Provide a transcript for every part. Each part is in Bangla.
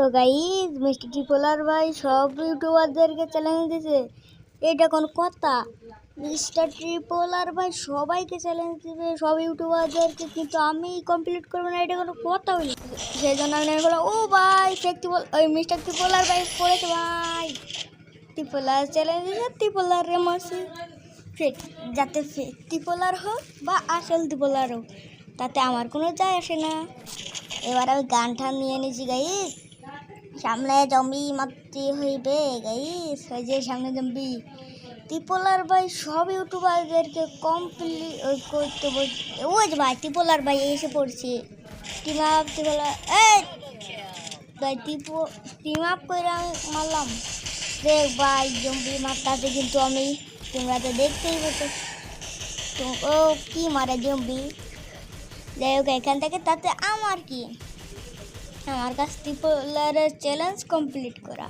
সো গাইজ মিষ্টি ত্রিপোলার ভাই সব ইউটিউবারদেরকে চ্যালেঞ্জ দিছে এটা কোন কথা? মিস্টার ট্রিপোলার ভাই সবাইকে চ্যালেঞ্জ দিবে, সব ইউটিউবারদেরকে কিন্তু আমি কমপ্লিট করব না, এটা কোনো কথা হইল। সেই জন্য আমি বললাম, ও ভাই ফেক ত্রিপল ওই মিস্টার ত্রিপোলার ভাই পড়েছে ভাই। ত্রিপোলার চ্যালেঞ্জ দিছে ত্রিপোলার রে মাসি ফেক যাতে ফেক ত্রিপোলার হোক বা আসল ত্রিপোলার হোক, তাতে আমার কোনো যায় আসে না। এবার আমি গান গানটা নিয়ে নিয়েছি গাইস সামনে জম্বি মারতে হইবে গাইস ওই যে সামনে জম্বি। ত্রিপোলার ভাই, সব ইউটিউবারদেরকে কমপ্লিট করতে ওই যে ভাই, ত্রিপোলার ভাই এসে পড়ছে। টিম আপ ত্রিপোলার এই! ভাই টিপো টিম আপ করে আমি মারলাম। দেখ ভাই, জম্বি মারতাছে কিন্তু আমি। তোমরা তো দেখতেই পেতো তো ও কি মারে জম্বি? যাই হোক, এখান থেকে তাতে আমার কি? আমার কাছ ত্রিপোলারের চ্যালেঞ্জ কমপ্লিট করা।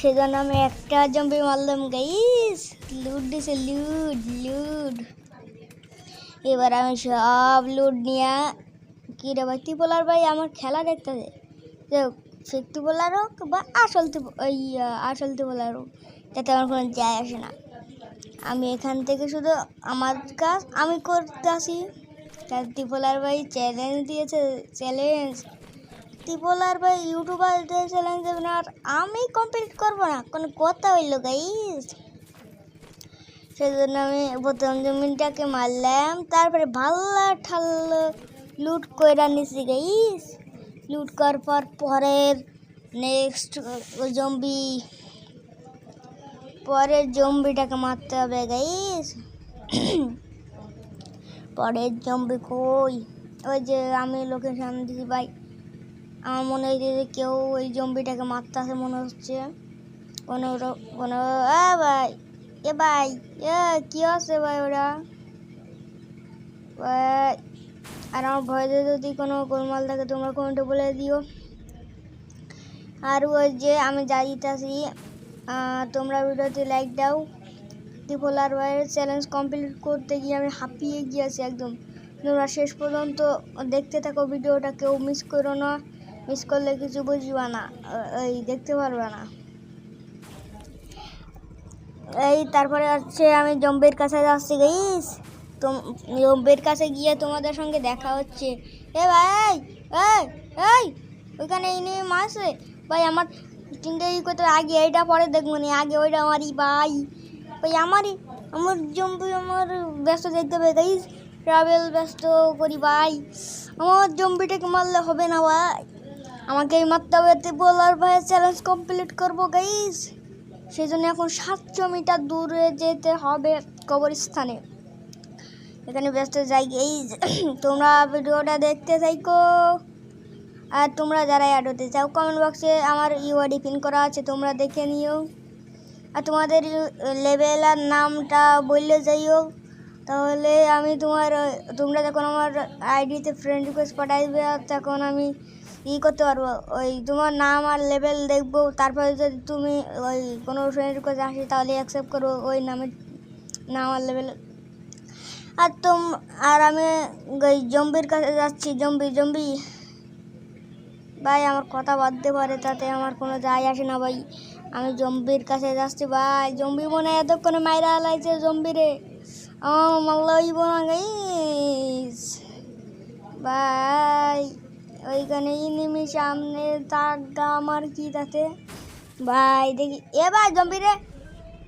সেজন্য আমি একটা জম্বি মারলাম গাইস লুট দিছে লুট লুট এবার আমি সব লুট নিয়ে, কি রে ভাই ত্রিপোলার ভাই, আমার খেলা দেখতে দে। ফেক ত্রিপোলার হোক বা আসল ওই আসল ত্রিপোলার হোক তাতে আমার কোনো যায় আসে না। আমি এখান থেকে শুধু আমার কাজ, আমি করতে আসি তার ত্রিপোলার ভাই চ্যালেঞ্জ দিয়েছে চ্যালেঞ্জ ত্রিপোলার ভাই ইউটিউবারদের চ্যালেঞ্জ দেবে না আর আমি কমপ্লিট করব না। কোনো কথা হইল গাইস সেজন্য আমি প্রথম জমিনটাকে মারলাম, তারপরে ভাল্লা ঠাল্লা লুট কইরা নিছি গাইস লুট করার পর পরের নেক্সট জম্বি পরের জম্বিটাকে মারতে হবে গাইস পরের জম্বি কই? ওই যে আমি লোকেশন দিছি ভাই। আমার মনে হচ্ছে যে কেউ ওই জম্বিটাকে মারতে আসে মনে হচ্ছে। কোনো কোনো এ ভাই এ ভাই, এ, কি আছে ভাই ওরা? আর আমার ভয়তে যদি কোনো গোলমাল থাকে, তোমরা কমেন্টে বলে দিও। আর ওই যে আমি যা দিতেছি তোমরা ভিডিওতে লাইক দাও। ত্রিপোলার ভাইয়ের চ্যালেঞ্জ কমপ্লিট করতে গিয়ে আমি হাঁপিয়ে গিয়েছি একদম। তোমরা শেষ পর্যন্ত দেখতে থাকো, ভিডিওটা কেউ মিস করো না। মিস করলে কিছু বুঝবা না। এই, দেখতে পারবে না। এই, তারপরে হচ্ছে আমি জম্বির কাছে যাচ্ছি গাইস তো জম্বির কাছে গিয়ে তোমাদের সঙ্গে দেখা হচ্ছে। এ ভাই, এই এই ওইখানে এই নিয়ে মাসে ভাই, আমার তিনটে ই করতে। আগে এইটা পরে দেখব নি, আগে ওইটা আমারই ভাই। ভাই, আমারই, আমার জম্বি, আমার ব্যস্ত দেখতে হবে গাইস ট্রাভেল ব্যস্ত করি, ভাই। আমার জম্বিটাকে মারলে হবে না, ভাই। আমাকেই মারতে হবে বলার ভাই চ্যালেঞ্জ কমপ্লিট করব গাইস সেই জন্য এখন সাতশো মিটার দূরে যেতে হবে কবরস্থানে। এখানে ব্যস্ত যাই এই তোমরা ভিডিওটা দেখতে থাইকো। আর তোমরা যারা অ্যাড হতে চাও কমেন্ট বক্সে আমার ইউআইডি পিন করা আছে, তোমরা দেখে নিও। আর তোমাদের লেভেল আর নামটা বললে যাইও। তাহলে আমি তোমার, তোমরা যখন আমার আইডিতে ফ্রেন্ড রিকোয়েস্ট পাঠাইবে তখন আমি ই করতে পারব। ওই তোমার নাম আর লেভেল দেখব, তারপরে যদি তুমি ওই কোনো ফ্রেন্ড রিকোয়েস্ট আসে তাহলে অ্যাকসেপ্ট করব ওই নামের, নাম আর লেভেল আর তোম, আর আমি ওই জম্বির কাছে যাচ্ছি, জম্বি জম্বি। ভাই, আমার কথা বাদতে পারে, তাতে আমার কোনো যায় আসে না ভাই। আমি জম্বির কাছে যাচ্ছি, ভাই, জম্বি মনে হয় এতক্ষণে মাইরা লাইছে জম্বিরে আমার মাল্লা হইব না গাইস ভাই। ওইখানে ইনিমি সামনে তাগা আমার কি তাতে। ভাই, দেখি। এ ভাই জম্বি রে।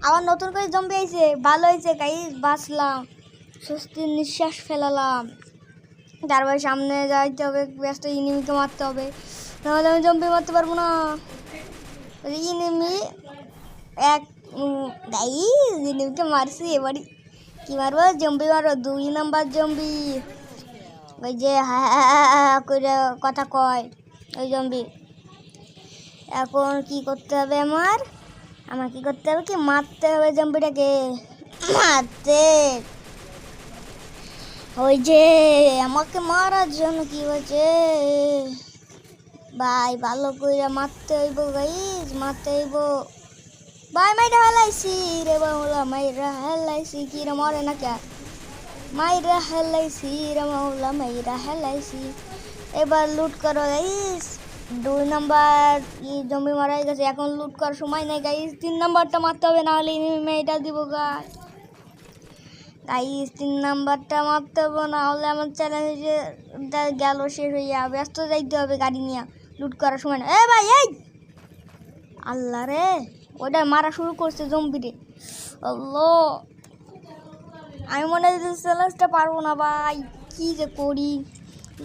আবার নতুন করে জম্বি আইছে। ভালো হয়েছে গাইস বাঁচলাম। স্বস্তির নিঃশ্বাস ফেলালাম। তারপরে সামনে যাইতে হবে, ব্যস্ত ইনিমিকে মারতে হবে। নাহলে আমি জম্বি মারতে পারব না। ইনিমি এক দাই ইনিমিকে মারছি, এবারই। কি মারবো? জম্বি মারবো দুই নাম্বার জম্বি ওই যে করে কথা কয় ওই জম্বি এখন কি করতে হবে আমার? আমার কি করতে হবে কি? মারতে হবে জম্বিটাকে মারতে। ওই যে আমাকে মারার জন্য কি হয়েছে? ভাই, ভালো করে মারতে হইব গাইজ মারতে হইব। ভাই, মাইরা হেলাইছি রে বাংলা, মাইরা হেলাইছি কি রে মরে না কে? মাইরা হেলাইছি রে মাওলা মাইরা হেলাইছি এবার লুট করো গাইস দুই নাম্বার জমি মারা গেছে, এখন লুট করার সময় নেই গাইস তিন নাম্বারটা মারতে হবে, নাহলে মেয়েটা দিব গাই গাইস তিন নাম্বারটা মারতে হবে, নাহলে আমার চ্যালেঞ্জে গেল শেষ হয়ে যাবে। ব্যস্ত যাইতে হবে গাড়ি নিয়ে লুট করার সময় না। এ ভাই, এই! আল্লাহ রে ওটা মারা শুরু করছে জম্বিরে আল্লাহ! আমি মনে হয় চ্যালেঞ্জটা পারব না, ভাই। কী যে করি?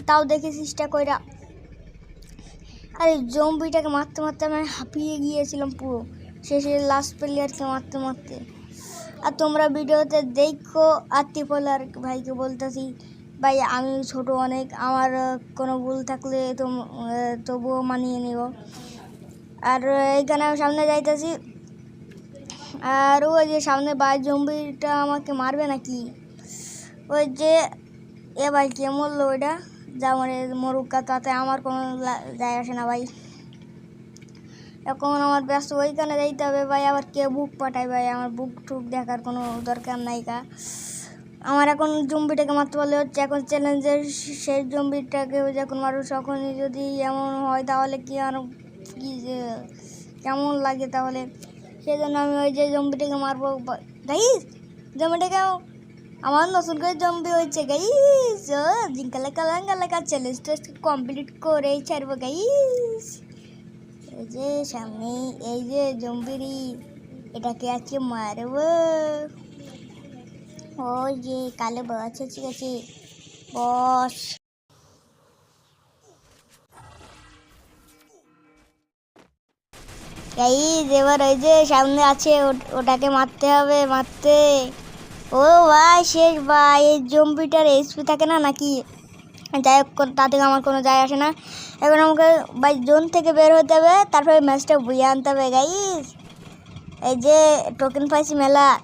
তাও দেখে চেষ্টা কইরা। আরে, জম্বিটাকে মারতে মারতে আমি হাঁপিয়ে গিয়েছিলাম পুরো। শেষে লাস্ট প্লেয়ারকে মারতে মারতে। আর তোমরা ভিডিওতে দেখো আর ত্রিপলার ভাইকে বলতেছি, ভাই, আমি ছোট অনেক, আমার কোনো ভুল থাকলে তো তবুও মানিয়ে নিব আর এইখানে আমি সামনে যাইতেছি আর ওই যে সামনে বাই জম্বিটা আমাকে মারবে নাকি? ওই যে, এ ভাই কে মরলো ওইটা? যা মানে মরুকা তাতে আমার কোনো যায় আসে না ভাই। এখন আমার ব্যস্ত, ওইখানে যাইতে হবে ভাই। আবার কে বুক পাঠায় ভাই? আমার বুক টুক দেখার কোনো দরকার নাই কা। আমার এখন জম্বিটাকে মারতে পারলে হচ্ছে এখন চ্যালেঞ্জের সেই জম্বিটাকে যখন মানুষ তখনই যদি এমন হয়, তাহলে কি আর কি কেমন লাগে তাহলে? সেই জন্য আমি ওই যে জম্বিটাকে মারবো গাইস, জম্বিটাকে আমার নতুন করে জম্বি হয়েছে, গাইস জিঙ্কালা কালাঙ্গা লাগা চ্যালেঞ্জটা কমপ্লিট করেই ছাড়বো, গাইস। এই যে সামনে, এই যে জম্বিরি এটাকে আজকে মারবো। ওই যে কালো বস ঠিক আছে। বস। গাইজ এবার ওই যে সামনে আছে ওটাকে মারতে হবে, মারতে। ও ভাই, শেষ ভাই, এই জম্বিটার এসপি থাকে না, নাকি? যাই হোক কোন- তাতে আমার কোনো যায় আসে না। এখন আমাকে ভাই জোন থেকে বের হতে হবে, তারপরে ম্যাচটা বুঝে আনতে হবে গাইজ এই যে টোকেন পাইছি মেলা।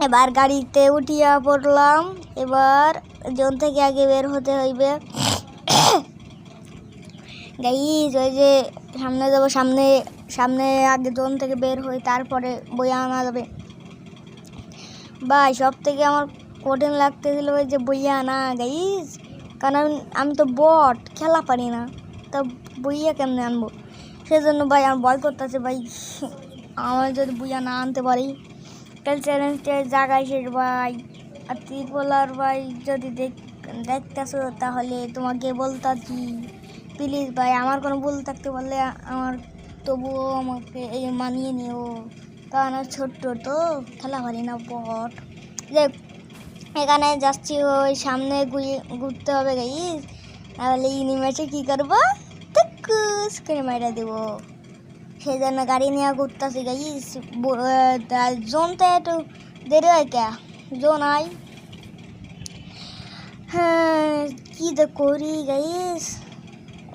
এবার গাড়িতে উঠিয়া পড়লাম, এবার জোন থেকে আগে বের হতে হইবে। গাইজ ওই যে সামনে যাব, সামনে সামনে আগে জোন থেকে বের হই, তারপরে বই আনা যাবে। ভাই সব থেকে আমার কঠিন লাগতেছিল ওই যে বইয়া আনা গাইজ কারণ আমি- আমি তো বট খেলা পারি না। তা বইয়া কেমনে আনব? সেজন্য ভাই আমার ভয় করতেছে, ভাই। আমার যদি বইয়া না আনতে পারি। তাহলে চ্যালেঞ্জটা জায়গায় শেষ, ভাই। আর ত্রিপোলার, ভাই, যদি দেখ, দেখতেছো, তাহলে তোমাকে বলতাছি। প্লিজ ভাই, আমার কোনো ভুল থাকতে পারলে আমার তবুও আমাকে এই মানিয়ে নিও। আমি ছোট্ট তো, খেলা পারি না বট। যে এখানে যাচ্ছি ওই সামনে ঘুরে- ঘুরতে হবে গাইস তাহলে ইনিমেছে কী করব? টুকুস মাইরা দেবো। সেই জন্য গাড়ি নিয়ে ঘুরতেছি গাইস জোনটা একটু দেরি হয় কে? Zone I. হ্যাঁ কী তো করি গাইস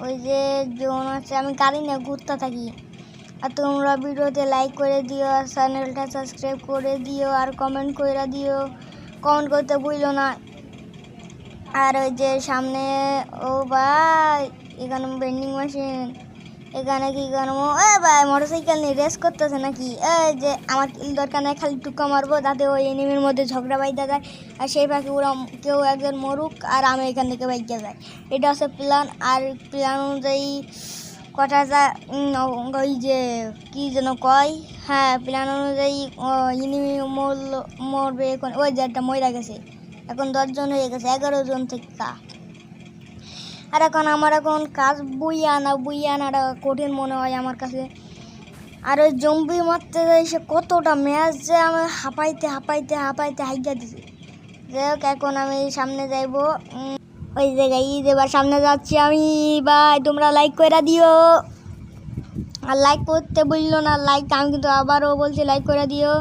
ওই যে জোন আছে, আমি গাড়ি নিয়ে ঘুরতে থাকি। আর তোমরা ভিডিওতে লাইক করে দিও, আর চ্যানেলটা সাবস্ক্রাইব করে দিও, আর কমেন্ট করে দিও। কমেন্ট করতে ভুলো না। আর ওই যে সামনে, ও বা এখানে ভেন্ডিং মেশিন এখানে কি করব? এ ভাই মোটর সাইকেল নিয়ে রেস করতেছে নাকি? যে আমার দরকার নাই, খালি টুকা মারবো তাতে ওই এনিমির মধ্যে ঝগড়া বাইদা যায়। আর সেই পাখি ওরা কেউ একজন মরুক, আর আমি এখান থেকে বাইকে যাই। এটা হচ্ছে প্ল্যান আর প্ল্যান অনুযায়ী কটা যা ওই যে কি যেন কয়? হ্যাঁ প্ল্যান অনুযায়ী ইনিমি মরলো মরবে এখন। ওই যে একটা ময়রা গেছে। এখন দশজন হয়ে গেছে, এগারো জন থেকে। আর এখন আমার এখন কাজ বই আনা বই আনাটা কঠিন মনে হয় আমার কাছে। আর ওই জম্বি মারতে যাই সে কতটা ম্যাচ যে আমি হাঁপাইতে হাঁপাইতে হাঁপাইতে হাইকা দিছি। যাই হোক, এখন আমি সামনে যাইব। ওই জায়গায় ঈদ, এবার সামনে যাচ্ছি আমি। ভাই তোমরা লাইক করে দিও। আর লাইক করতে বলল না লাইক আমি কিন্তু আবারও বলছি লাইক করে দিও।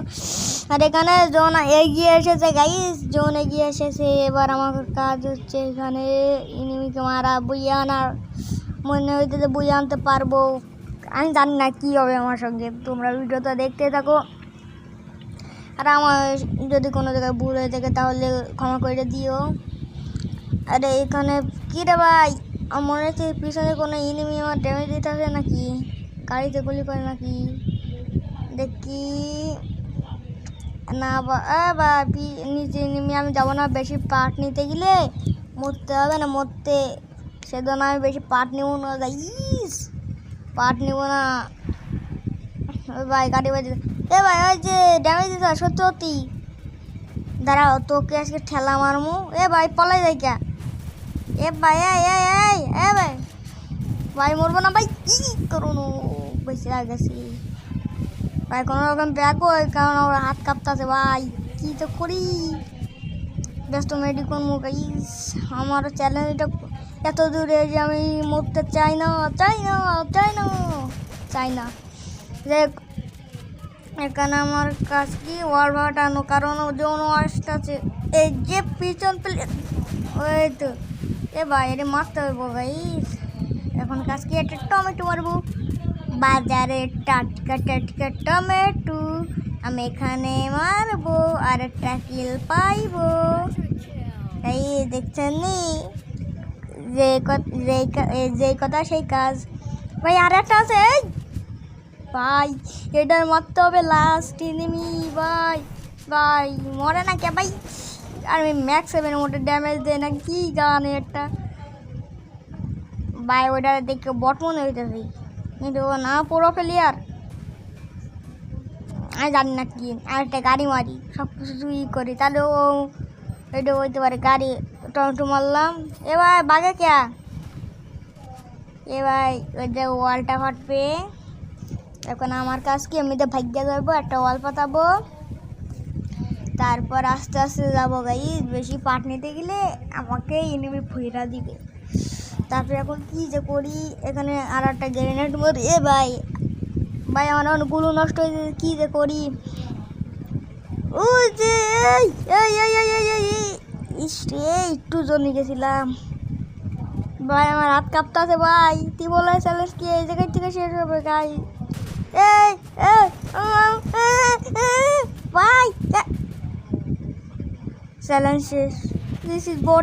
আর এখানে জন এগিয়ে এসেছে গাইস জন এগিয়ে এসেছে। এবার আমার কাজ হচ্ছে এখানে ইনিমিকে মারা, বইয়ে আনার। মনে হইতেছে বইয়ে আনতে পারব। আমি জানি না কী হবে আমার সঙ্গে, তোমরা ভিডিওটা দেখতে থাকো। আর আমার যদি কোনো জায়গায় ভুল হয়ে থাকে তাহলে ক্ষমা করে দিও। আরে এখানে কী রে ভাই, আমার মনে হচ্ছে পিছনে কোনো ইনিমি আমার ড্যামেজ দিতে আসে নাকি? গাড়িতে গুলি করে নাকি? দেখি। না বা নিচে নেমে আমি যাব না, বেশি পাট নিতে গেলে মরতে হবে না, মরতে। সেজন্য আমি বেশি পাট নেব না ইস পাট নেব না। ভাই, গাড়ি বাজে। এ ভাই, ওই যে ড্যামেজ দিতে সত্যি সত্যি। দাঁড়াও, তোকে আজকে ঠেলা মারমু। এ ভাই, পলাই যাই কে? এ ভাই এ ভাই। ভাই, মরবো না, ভাই। কি করুন বেশি গেছি ভাই কোনো রকম ব্যাগ হয় কারণ আমার হাত কাঁপতাছে ভাই কি তো করি ব্যস্ত মেডিকল মুখ ইস আমার চ্যালেঞ্জটা এত দূরে যে আমি মরতে চাই না চাই না চাই না চাই না দেখ এখানে আমার কাজ কি ওয়াল ভাটানো কারণ যৌন আসতেছে এই যে পিছন প্লে ওই তো। এ এটা মারতে হবে ভাই। এখন কাজ কি একটা টমেটো মারবো? বাজারে টাটকা টাটকা টমেটো আমি এখানে মারবো আর একটা কিল পাইবো। এই দেখছেন নি? যে যে কথা সেই কাজ। ভাই, আর একটা আছে ভাই, এটার মারতে হবে লাস্ট এনিমি ভাই। ভাই, মরে না কে? ভাই, আর আমি ম্যাক্স সেভেন মোটে ড্যামেজ দেয় না, কি গান এটা ভাই, ওটা দেখে বট মনে হইতেছে। কিন্তু না, পুরো প্লেয়ার আমি জানি না কি আর একটা গাড়ি মারি সব কিছু ই করি, তাহলে ও এটা হইতে পারে গাড়ি টমেটো মারলাম। এ এবার বাগে কে? ভাই, ওই যে ওয়ালটা ফাটবে। এখন আমার কাজ কি, এমনিতে ভাগ্যে ধরবো, একটা ওয়াল পাতাবো। তারপর আস্তে আস্তে যাব গাই বেশি পাট নিতে গেলে আমাকে এনিমি ফুইরা দিবে। তারপরে এখন কি যে করি এখানে আর একটা গ্রেনেড মরি এ ভাই ভাই আমার এখনগুলো নষ্ট হয়ে কি যে করি ওই যে একটু জমি গেছিলাম ভাই আমার হাত কাঁপতাছে ভাই তুই বলে চ্যালেঞ্জ কি এই জায়গায় থেকে শেষ হবে গাই ভাই চ্যালেঞ্জ শেষ দিস ইজ বোর্ড